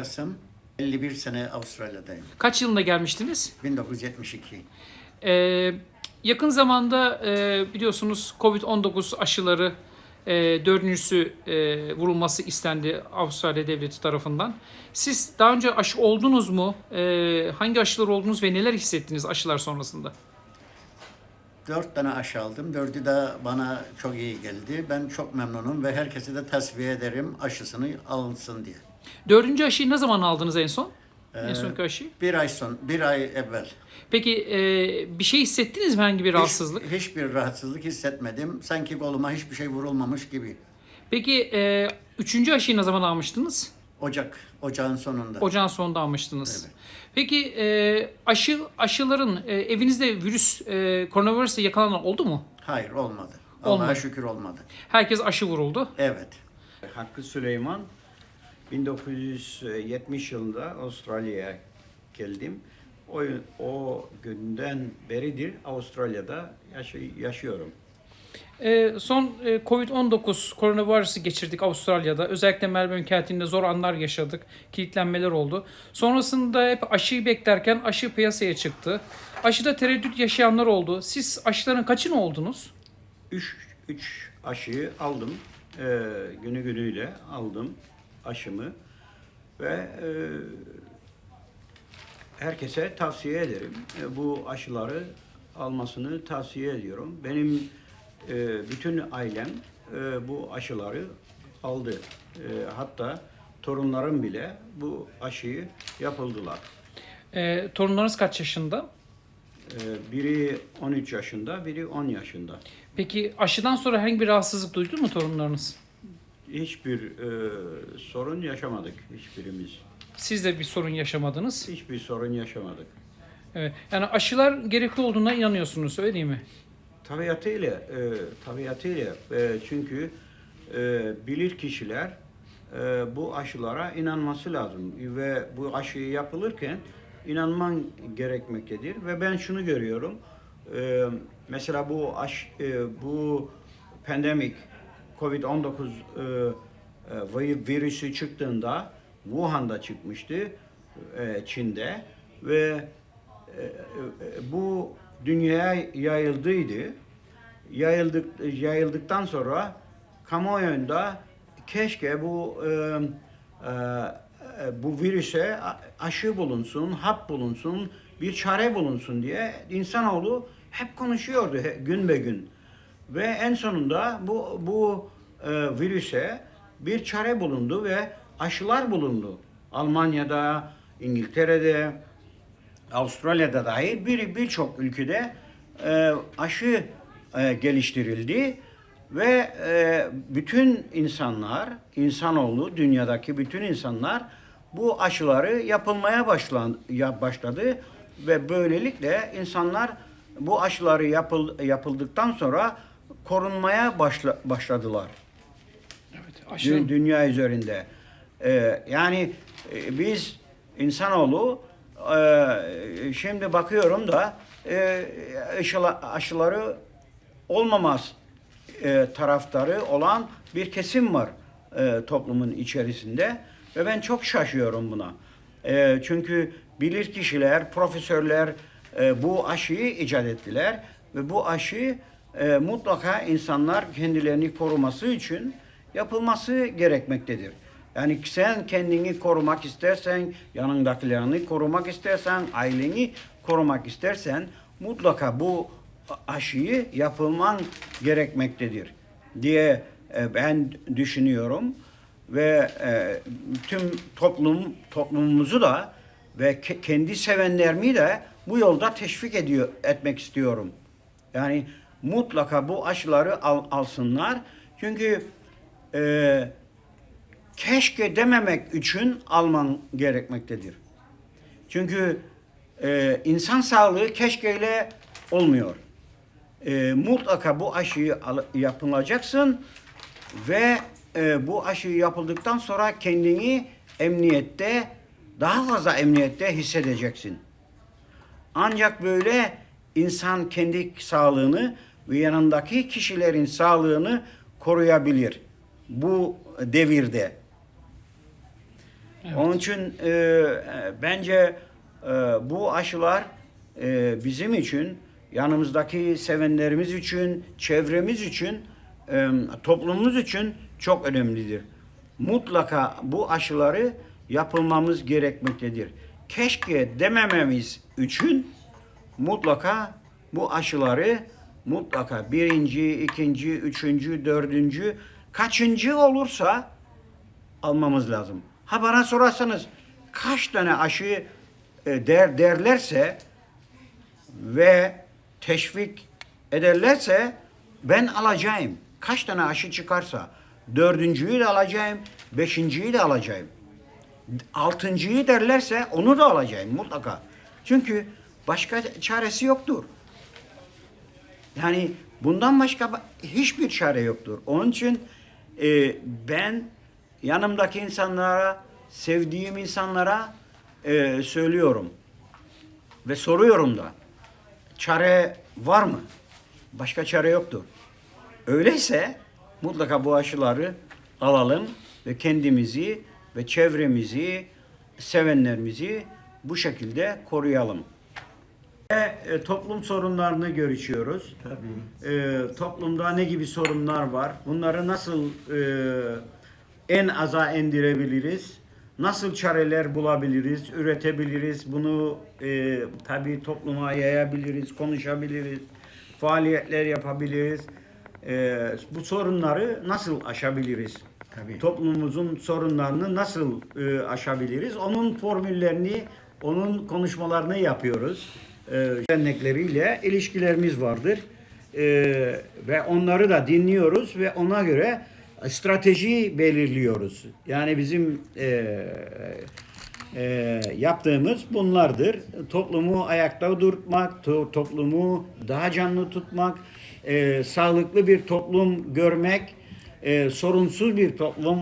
Kasım 51 sene Avustralya'dayım. Kaç yılında gelmiştiniz? 1972. Ee, yakın zamanda e, biliyorsunuz Covid-19 aşıları e, dördüncüsü e, vurulması istendi Avustralya devleti tarafından. Siz daha önce aşı oldunuz mu? E, hangi aşılar oldunuz ve neler hissettiniz aşılar sonrasında? Dört tane aşı aldım. Dördü de bana çok iyi geldi. Ben çok memnunum ve herkese de tasfiye ederim aşısını alınsın diye. Dördüncü aşıyı ne zaman aldınız en son? en Ee, sonki aşıyı? Bir ay son, bir ay evvel. Peki e, bir şey hissettiniz mi herhangi bir rahatsızlık? Hiç, hiçbir rahatsızlık hissetmedim. Sanki koluma hiçbir şey vurulmamış gibi. Peki e, üçüncü aşıyı ne zaman almıştınız? Ocak, ocağın sonunda. Ocağın sonunda almıştınız. Evet. Peki e, aşı aşıların e, evinizde virüs e, koronavirüse yakalanan oldu mu? Hayır olmadı. Allah'a Olmadı. şükür olmadı. Herkes aşı vuruldu. Evet. Hakkı Süleyman 1970 yılında Avustralya'ya geldim. O, o günden beridir Avustralya'da yaşı- yaşıyorum. E, son e, Covid-19 koronavirüsü geçirdik Avustralya'da. Özellikle Melbourne kentinde zor anlar yaşadık. Kilitlenmeler oldu. Sonrasında hep aşıyı beklerken aşı piyasaya çıktı. Aşıda tereddüt yaşayanlar oldu. Siz aşıların kaçını oldunuz? 3 üç aşıyı aldım. Ee, günü günüyle aldım aşımı ve e, herkese tavsiye ederim. E, bu aşıları almasını tavsiye ediyorum. Benim e, bütün ailem e, bu aşıları aldı. E, hatta torunlarım bile bu aşıyı yapıldılar. E, torunlarınız kaç yaşında? E, biri 13 yaşında, biri 10 yaşında. Peki aşıdan sonra herhangi bir rahatsızlık duydu mu torunlarınız? Hiçbir e, sorun yaşamadık hiçbirimiz. Siz de bir sorun yaşamadınız. Hiçbir sorun yaşamadık. Evet. Yani aşılar gerekli olduğuna inanıyorsunuz öyle değil mi? Tabiatıyla, e, tabiatıyla e, çünkü e, bilir kişiler e, bu aşılara inanması lazım ve bu aşıyı yapılırken inanman gerekmektedir ve ben şunu görüyorum. E, mesela bu aş, e, bu pandemik Covid-19 e, e, vi- virüsü çıktığında Wuhan'da çıkmıştı e, Çin'de ve e, e, bu dünyaya yayıldıydı. Yayıldık yayıldıktan sonra kamuoyunda keşke bu e, e, e, bu virüse aşı bulunsun, hap bulunsun, bir çare bulunsun diye insanoğlu hep konuşuyordu gün be gün. Ve en sonunda bu bu e, virüse bir çare bulundu ve aşılar bulundu. Almanya'da, İngiltere'de, Avustralya'da dahil bir birçok ülkede e, aşı e, geliştirildi ve e, bütün insanlar, insanoğlu, dünyadaki bütün insanlar bu aşıları yapılmaya başlan, ya- başladı ve böylelikle insanlar bu aşıları yapıl, yapıldıktan sonra korunmaya başla, başladılar. Evet. Dü- dünya üzerinde. Ee, yani e, biz insanoğlu e, şimdi bakıyorum da e, aşıla- aşıları olmamaz e, taraftarı olan bir kesim var e, toplumun içerisinde ve ben çok şaşıyorum buna. E, çünkü bilir kişiler, profesörler e, bu aşıyı icat ettiler ve bu aşı e, mutlaka insanlar kendilerini koruması için yapılması gerekmektedir. Yani sen kendini korumak istersen, yanındakilerini korumak istersen, aileni korumak istersen mutlaka bu aşıyı yapılman gerekmektedir diye e, ben düşünüyorum ve e, tüm toplum toplumumuzu da ve ke- kendi sevenlerimi de bu yolda teşvik ediyor etmek istiyorum. Yani mutlaka bu aşıları al, alsınlar. Çünkü e, keşke dememek için alman gerekmektedir. Çünkü e, insan sağlığı keşkeyle olmuyor. E, mutlaka bu aşıyı al- yapılacaksın ve e, bu aşıyı yapıldıktan sonra kendini emniyette daha fazla emniyette hissedeceksin. Ancak böyle insan kendi sağlığını ve yanındaki kişilerin sağlığını koruyabilir bu devirde. Onun için e, bence e, bu aşılar e, bizim için, yanımızdaki sevenlerimiz için, çevremiz için, e, toplumumuz için çok önemlidir. Mutlaka bu aşıları yapılmamız gerekmektedir. Keşke demememiz için mutlaka bu aşıları mutlaka birinci, ikinci, üçüncü, dördüncü, kaçıncı olursa almamız lazım. Ha bana sorarsanız kaç tane aşı e, der derlerse ve teşvik ederlerse ben alacağım. Kaç tane aşı çıkarsa dördüncüyü de alacağım, beşinciyi de alacağım. Altıncıyı derlerse onu da alacağım mutlaka. Çünkü başka çaresi yoktur. Yani bundan başka ba- hiçbir çare yoktur. Onun için e, ben yanımdaki insanlara, sevdiğim insanlara e, söylüyorum ve soruyorum da çare var mı? Başka çare yoktur. Öyleyse mutlaka bu aşıları alalım ve kendimizi ve çevremizi, sevenlerimizi bu şekilde koruyalım. E, toplum sorunlarını görüşüyoruz. Tabii. E, toplumda ne gibi sorunlar var? Bunları nasıl e, en aza indirebiliriz? Nasıl çareler bulabiliriz, üretebiliriz? Bunu e, tabii topluma yayabiliriz, konuşabiliriz, faaliyetler yapabiliriz. E, bu sorunları nasıl aşabiliriz? Tabii. Toplumumuzun sorunlarını nasıl e, aşabiliriz? Onun formüllerini, onun konuşmalarını yapıyoruz. E, dernekleriyle ilişkilerimiz vardır. E, ve onları da dinliyoruz ve ona göre strateji belirliyoruz. Yani bizim e, e, yaptığımız bunlardır. Toplumu ayakta durtmak, to- toplumu daha canlı tutmak, e, sağlıklı bir toplum görmek, e, sorunsuz bir toplum